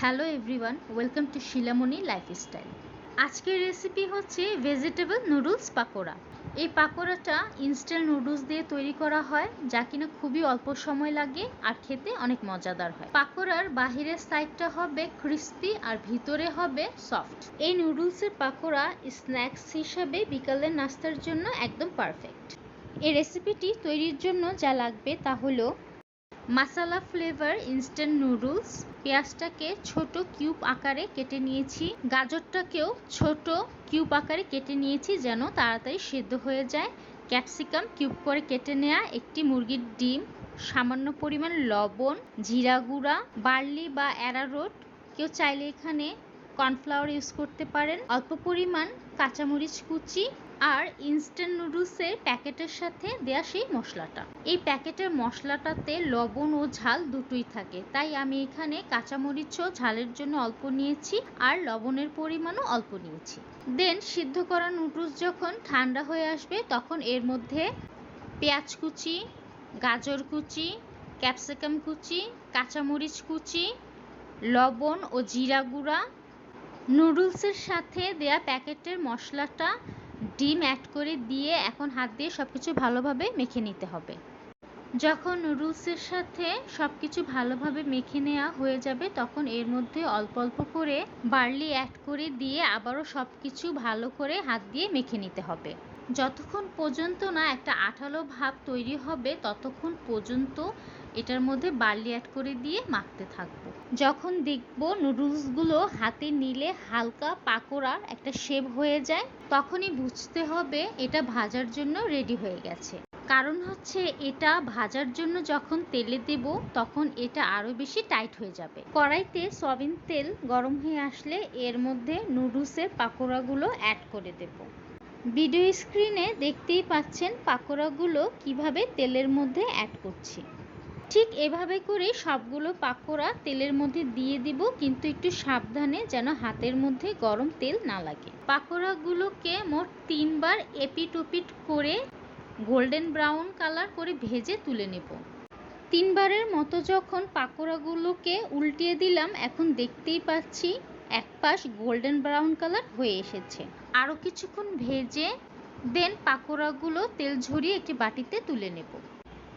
Hello everyone, welcome to Shilamoni lifestyle. আজকের recipe হচ্ছে vegetable noodles pakora. এই পাকোড়াটা ইনস্ট্যান্ট নুডলস দিয়ে তৈরি করা হয়, যা কিনা খুবই অল্প সময় লাগে আর খেতে অনেক মজাদার হয়। পাকোড়ার বাহিরের সাইডটা হবে ক্রিস্পি আর ভিতরে হবে সফট এই নুডলসের পাকোড়া স্ন্যাক্স হিসাবে বিকালের নাস্তার জন্য একদম পারফেক্ট এই রেসিপিটি তৈরির জন্য যা লাগবে তা হলো মাসালা ফ্লেভার ইনস্ট্যান্ট নুডলস পেঁয়াজটাকে ছোট কিউব আকারে কেটে নিয়েছি। গাজরটাকেও ছোট কিউব আকারে কেটে নিয়েছি যেন তাড়াতাড়ি সেদ্ধ হয়ে যায়। ক্যাপসিকাম কিউব করে কেটে নেওয়া একটি মুরগির ডিম, সামান্য পরিমাণ লবণ, জিরা গুঁড়া বার্লি বা অ্যারারোট কেউ চাইলে এখানে কর্নফ্লাওয়ার ইউজ করতে পারেন। অল্প পরিমাণ কাঁচামরিচ কুচি আর ইনস্ট্যান্ট নুডলসের প্যাকেটের সাথে দেয়া সেই মশলাটা। এই প্যাকেটের মশলাটাতে লবণ ও ঝাল দুটোই থাকে। তাই আমি এখানে কাঁচামরিচও ঝালের জন্য অল্প নিয়েছি আর লবণের পরিমাণও অল্প নিয়েছি। দেন সিদ্ধ করা নুডলস যখন ঠান্ডা হয়ে আসবে, তখন এর মধ্যে পেঁয়াজ কুচি, গাজর কুচি ক্যাপসিকাম কুচি, কাঁচামরিচ কুচি, লবণ ও জিরা গুঁড়া নুডলসের সাথে দেয়া প্যাকেটের মশলাটা ডিম অ্যাড করে দিয়ে এখন হাত দিয়ে সব কিছু ভালোভাবে মেখে নিতে হবে। যখন নুডলসের সাথে সব কিছু ভালোভাবে মেখে নেওয়া হয়ে যাবে, তখন এর মধ্যে অল্প অল্প করে বার্লি অ্যাড করে দিয়ে আবারও সব কিছু ভালো করে হাত দিয়ে মেখে নিতে হবে। যতক্ষণ পর্যন্ত না একটা আঠালো ভাব তৈরি হবে, ততক্ষণ পর্যন্ত এটার মধ্যে বার্লি অ্যাড করে দিয়ে মাখতে থাকব। যখন দেখব নুডলসগুলো হাতে নিলে হালকা পাকোড়ার একটা শেপ হয়ে যায়, তখনই বুঝতে হবে এটা ভাজার জন্য রেডি হয়ে গেছে। কারণ হচ্ছে এটা ভাজার জন্য যখন তেলে দেব, তখন এটা আরও বেশি টাইট হয়ে যাবে। কড়াইতে সয়াবিন তেল গরম হয়ে আসলে এর মধ্যে নুডলসের পাকোড়াগুলো অ্যাড করে দেব। ভিডিও স্ক্রিনে দেখতেই পাচ্ছেন পাকোড়াগুলো কীভাবে তেলের মধ্যে অ্যাড করছি। ঠিক এভাবে করে সবগুলো পাকোড়া তেলের মধ্যে দিয়ে দিব, কিন্তু একটু সাবধানে যেন হাতের মধ্যে গরম তেল না লাগে। পাকোড়াগুলোকে মোট তিনবার এপিট ওপিট করে গোল্ডেন ব্রাউন কালার করে ভেজে তুলে নেব। তিনবারের মতো যখন পাকোড়াগুলোকে উল্টিয়ে দিলাম, এখন দেখতেই পাচ্ছি এক পাশ গোল্ডেন ব্রাউন কালার হয়ে এসেছে। আরও কিছুক্ষণ ভেজে দেন পাকোড়াগুলো, তেল ঝরিয়ে একটি বাটিতে তুলে নেব।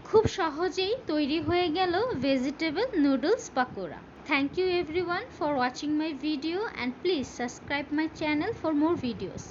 খুব সহজেই তৈরি হয়ে গেল vegetable noodles pakora. Thank you everyone for watching my video and please subscribe my channel for more videos